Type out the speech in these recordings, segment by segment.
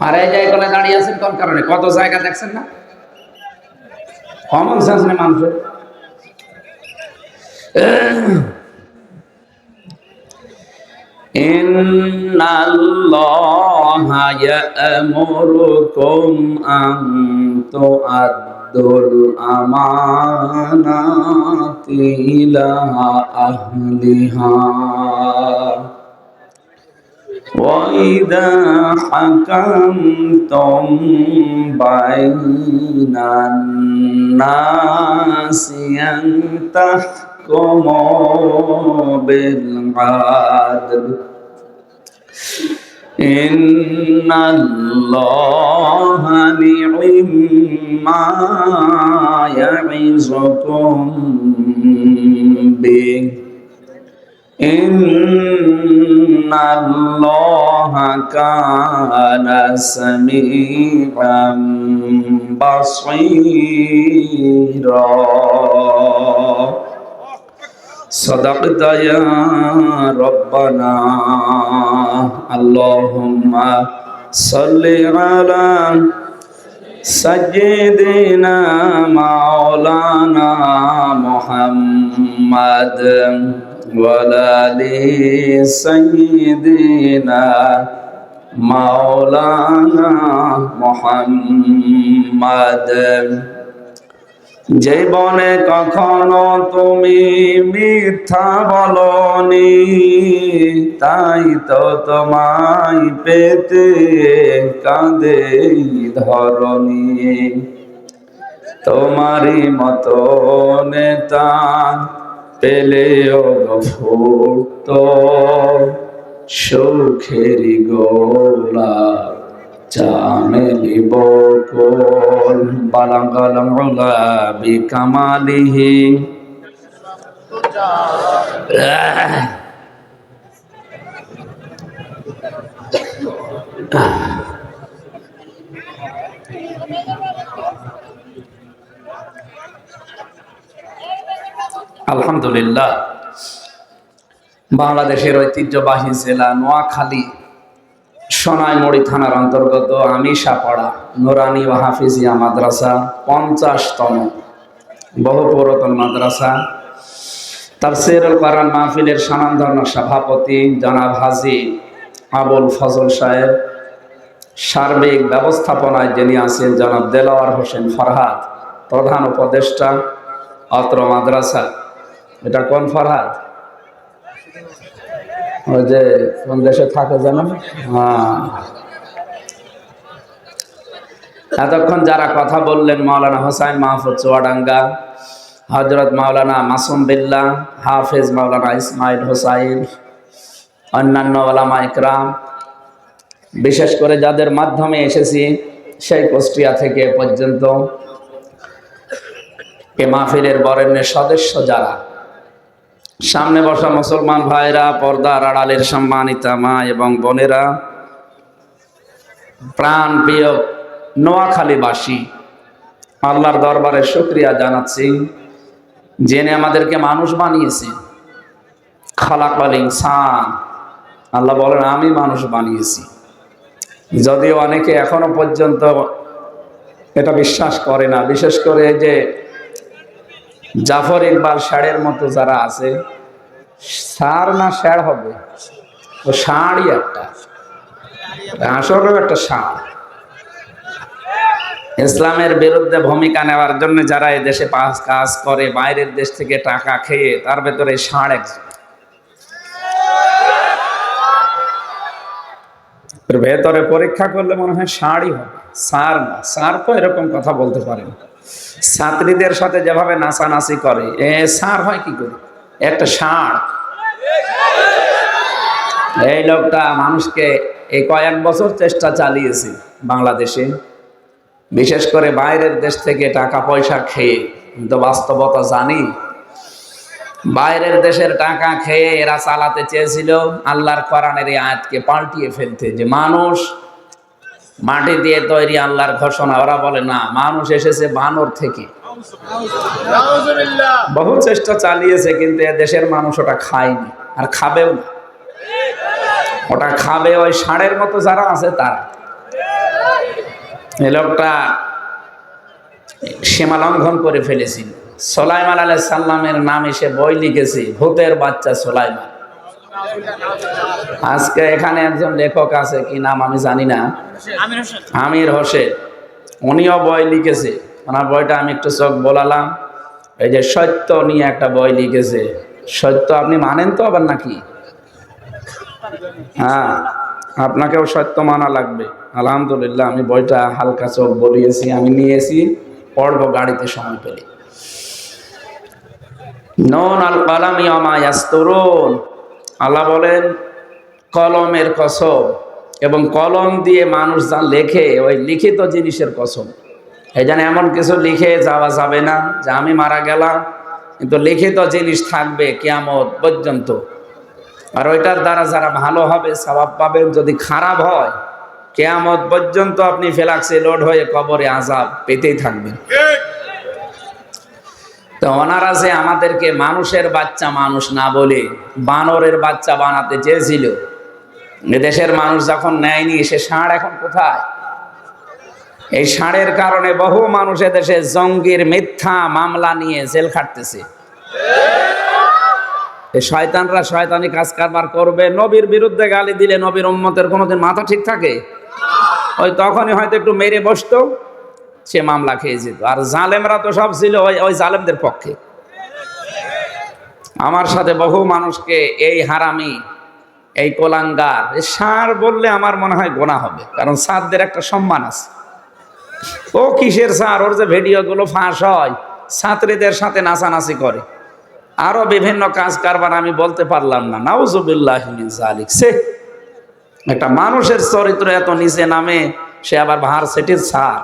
আর এই জায়গায় দাঁড়িয়ে আছেন কোন কারণে কত জায়গা দেখছেন না কমন সেন্স নেই মানুষের إن الله يأمركم أن تؤدوا الأمانات إلى أهلها وإذا حكمتم بين الناس أن تحكموا بالعدل إن الله نعم ما يعظكم به إن الله كان سميعا بصيرا صدقت يا ربنا اللهم صل على سيدنا مولانا محمد وعلى آل سيدنا مولانا محمد জীবনে কখনো তুমি মিথ্যা বলনি তাই তো তোমায় পেতে কাঁদে ধরনি তোমারই মতো নেতা পেলেও ফুট সুখেরি গোলা চামেলি বকুল। বালাঙ্গাল উলা বিকামালিহি আলহামদুলিল্লাহ, বাংলাদেশের ঐতিহ্যবাহী জেলা নোয়াখালী, সোনাইমুড়ি থানার অন্তর্গত আমিষাপাড়া, নোরানি হাফিজিয়া মাদ্রাসা, পঞ্চাশতম, বহু পুরাতন মাদ্রাসা। তার সেরুল কারান মাহফিলের সানান্দর্ণ সভাপতি জনাব হাজি আবুল ফজল সাহেব, সার্বিক ব্যবস্থাপনায় যিনি আছেন জনাব দেলাওয়ার হোসেন ফরহাদ, প্রধান উপদেষ্টা, অত্র মাদ্রাসা। এটা কোন ফরহাদ? ওই যে কোন দেশে থাকে জানো হ্যাঁ। এতক্ষণ যারা কথা বললেন মাওলানা হোসাইন মাহফুজ চুয়াডাঙ্গা হজরত মাওলানা মাসুম বিল্লা হাফেজ মাওলানা ইসমাইল হোসাইন, অন্যান্য ওলামা ইকরাম, বিশেষ করে যাদের মাধ্যমে এসেছি সেই কুষ্টিয়া থেকে পর্যন্ত, এ মাহফিলের বরেণ্যের সদস্য যারা সামনে বসা মুসলমান ভাইরা, পর্দার আড়ালের সম্মানিতা মা এবং বোনেরা, প্রাণ প্রিয় নোয়াখালীবাসী, আল্লাহর দরবারে শুক্রিয়া জানাচ্ছি জেনে আমাদেরকে মানুষ বানিয়েছে খালাকাল ইনসান। আল্লাহ বলেন, আমি মানুষ বানিয়েছি। যদিও অনেকে এখনও পর্যন্ত এটা বিশ্বাস করে না, বিশেষ করে যে জাফর ইকবাল ষাঁড়ের মতো যারা আছে সার না ষাঁড় হবে? ও ষাঁড়ই একটা। আসলেও একটা ষাঁড়। ইসলামের বিরুদ্ধে ভূমিকা নেওয়ার জন্য যারা এই দেশে পাস কাজ করে, বাইরের দেশ থেকে টাকা খেয়ে, তার ভেতরে ষাঁড় একজন। ভেতরে পরীক্ষা করলে মনে হয় ষাঁড়ই হবে। সার না। সার তো এরকম কথা বলতে পারে না ছাত্রীদের সাথে যেভাবে নাচানাচি করে, এ সার হয় কি করে? একটা ষাঁড়। এই লোকটা মানুষকে এই কয়েক বছর চেষ্টা চালিয়েছে বাংলাদেশে। বিশেষ করে বাইরের দেশ থেকে টাকা পয়সা খেয়ে, আমি তো বাস্তবতা জানি। বাইরের দেশের টাকা খেয়ে এরা চালাতে চেয়েছিল, আল্লাহর কোরআনের এই আয়াতকে পাল্টিয়ে ফেলতে। যে মানুষ মাটি দিয়ে তৈরি আল্লাহর ঘোষণা, ওরা বলে, না, মানুষ এসেছে বানর থেকে। বহু চেষ্টা চালিয়েছে কিন্তু এ দেশের মানুষ ওটা খায়নি আর খাবেও না। ওটা খাবে ওই ষাঁড়ের মতো যারা আছে তারা। এই লোকটা সীমা লঙ্ঘন করে ফেলেছিল। সোলাইমান আলাই সাল্লামের নাম এসে বই লিখেছে ভূতের বাচ্চা সোলাইমান। আজকে এখানে একজন লেখক আছে কি নাম আমি জানি না। আমির হোসেন। উনিও বই লিখেছে। ওনার বইটা আমি একটু চোখ বলালাম। এই যে সত্য নিয়ে একটা বই লিখেছে। সত্য আপনি মানেন তো আবার নাকি? হ্যাঁ আপনাকেও সত্য মানা লাগবে। আলহামদুলিল্লাহ, আমি বইটা হালকা চোখ বলিয়েছি, আমি নিয়েছি, পড়ব গাড়িতে সময় পেলে। নন আল কালামি আমায়াস্তরুন আল্লাহ বলেন, কলমের কসম এবং কলম দিয়ে মানুষ যা লেখে, ওই লিখিত জিনিসের কসম। এই জন্য এমন কিছু লিখে যাওয়া যাবে না যে আমি মারা গেলাম, কিন্তু লিখিত জিনিস থাকবে কেয়ামত পর্যন্ত। আর ওইটার দ্বারা যারা ভালো হবে, স্বভাব পাবেন, যদি খারাপ হয়, কেয়ামত পর্যন্ত আপনি ফেলাক্সে লোড হয়ে কবরে আজাব পেতেই থাকবেন। তো ওনারা যে আমাদেরকে মানুষের বাচ্চা মানুষ না বলে বানরের বাচ্চা বানাতে চেয়েছিল দেশের মানুষ যখন নেয়নি, সে ষাঁড় এখন কোথায়? এই ষাঁড়ের কারণে বহু মানুষ দেশে জঙ্গির মিথ্যা মামলা নিয়ে জেল খাটতেছে। শয়তানরা শয়তানি কাজ কারবার করবে। নবীর বিরুদ্ধে গালি দিলে নবীর উম্মতের কোনোদিন মাথা ঠিক থাকে? ওই তখনই হয়তো একটু মেরে বসতো, সে মামলা খেয়ে যেত। আর জালেমরা তো সব ছিল ওই ওই জালেমদের পক্ষে। আমার সাথে বহু মানুষকে এই হারামি, এই কোলাঙ্গার, এই সার বললে আমার মনে হয় গোনা হবে। কারণ সারদের একটা সম্মান আছে। ও কিসের সার ওর যে ভিডিওগুলো ফাঁস হয়। ছাত্রীদের সাথে নাচানাচি করে। আরও বিভিন্ন কাজ কারবার আমি বলতে পারলাম না। নাউজুবিল্লাহ জালিক সে একটা মানুষের চরিত্র এত নিচে নামে, সে আবার ভার সেটির সার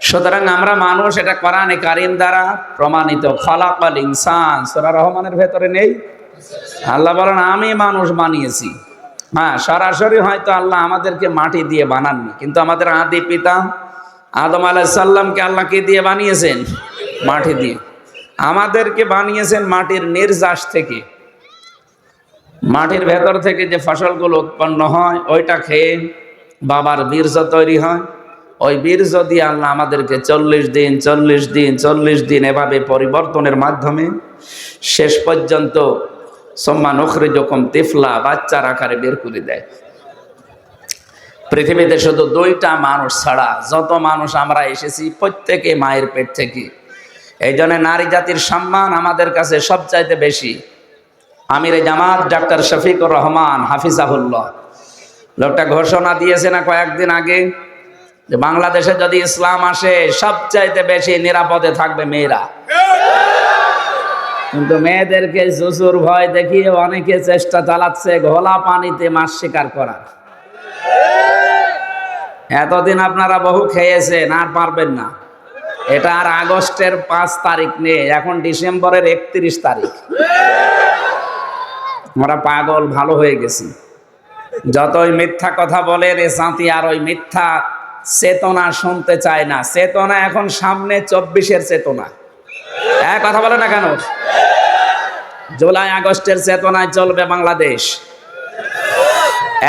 সুতরাং আমরা মানুষ, এটা কোরআনে কারিম দ্বারা প্রমাণিত। খলাকাল ইনসান। সুরা রহমানের ভেতরে নেই। আল্লাহ বলেন, আমি মানুষ বানিয়েছি। হ্যাঁ সরাসরি হয়তো আল্লাহ আমাদেরকে মাটি দিয়ে বানাননি, কিন্তু আমাদের আদি পিতা আদম আলাহিসাল্লামকে আল্লাহ কে দিয়ে বানিয়েছেন? মাটি দিয়ে। আমাদেরকে বানিয়েছেন মাটির নির্যাস থেকে। মাটির ভেতর থেকে যে ফসলগুলো উৎপন্ন হয়, ওইটা খেয়ে বাবার বীর্য তৈরি হয়। ওই বীর্য দিয়ে আল্লাহ আমাদেরকে চল্লিশ দিন চল্লিশ দিন চল্লিশ দিন এভাবে পরিবর্তনের মাধ্যমে শেষ পর্যন্ত সম্মান নখরে যখন তিফলা বাচ্চার আকারে বের করে দেয়। পৃথিবীতে শুধু দুইটা মানুষ ছাড়া যত মানুষ আমরা এসেছি, প্রত্যেকে মায়ের পেট থেকে। এই জন্য নারী জাতির সম্মান আমাদের কাছে সবচাইতে বেশি। আমির জামাত ডাক্তার শফিকুর রহমান হাফিজাহুল্লাহ। লোকটা ঘোষণা দিয়েছে না কয়েকদিন আগে যে বাংলাদেশে যদি ইসলাম আসে, সবচাইতে বেশি নিরাপদে থাকবে মেয়েরা। কিন্তু মেয়েদেরকে জুজুর ভয় দেখিয়ে অনেকে চেষ্টা চালাচ্ছে ঘোলা পানিতে মাছ শিকার করার এতদিন আপনারা বহু খেয়েছেন, আর পারবেন না। এটা আর আগস্টের পাঁচ তারিখ নেই এখন ডিসেম্বরের একত্রিশ তারিখ। আমরা পাগল, ভালো হয়ে গেছি। যতই মিথ্যা কথা বলে রে সাঁতি আর ওই মিথ্যা চেতনা শুনতে চায় না। চেতনা এখন সামনে চব্বিশের চেতনা। হ্যাঁ কথা বলে না কেন? জুলাই আগস্টের চেতনায় চলবে বাংলাদেশ।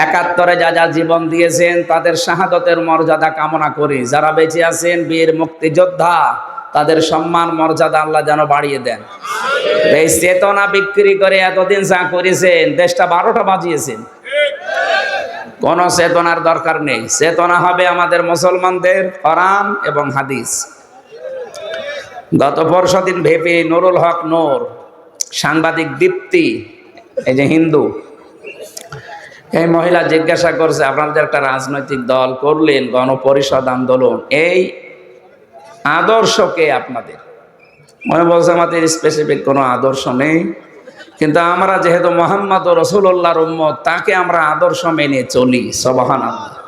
একাত্তরে যা যা জীবন দিয়েছেন, তাদের শাহাদতের মর্যাদা কামনা করি। যারা বেঁচে আছেন, বীর মুক্তিযোদ্ধা, তাদের সম্মান, মর্যাদা আল্লাহ যেন বাড়িয়ে দেন। এই চেতনা বিক্রি করে এতদিন যা করেছেন, দেশটা বারোটা বাজিয়েছেন। কোন চেতনার দরকার নেই। চেতনা হবে আমাদের মুসলমানদের কোরআন এবং হাদিস। গত পরশু দিন ভেপে নুরুল হক নূর, সাংবাদিক দীপ্তি, এই যে হিন্দু, এই মহিলা জিজ্ঞাসা করছে, আপনারা যে একটা রাজনৈতিক দল করলেন, গণপরিষদ আন্দোলন, এই আদর্শকে আপনাদের? মনে বলছে, আমাদের স্পেসিফিক কোনো আদর্শ নেই। কিন্তু আমরা যেহেতু মোহাম্মদ রসুল্লাহর উম্মত, তাকে আমরা আদর্শ মেনে চলি সবহান আল্লাহ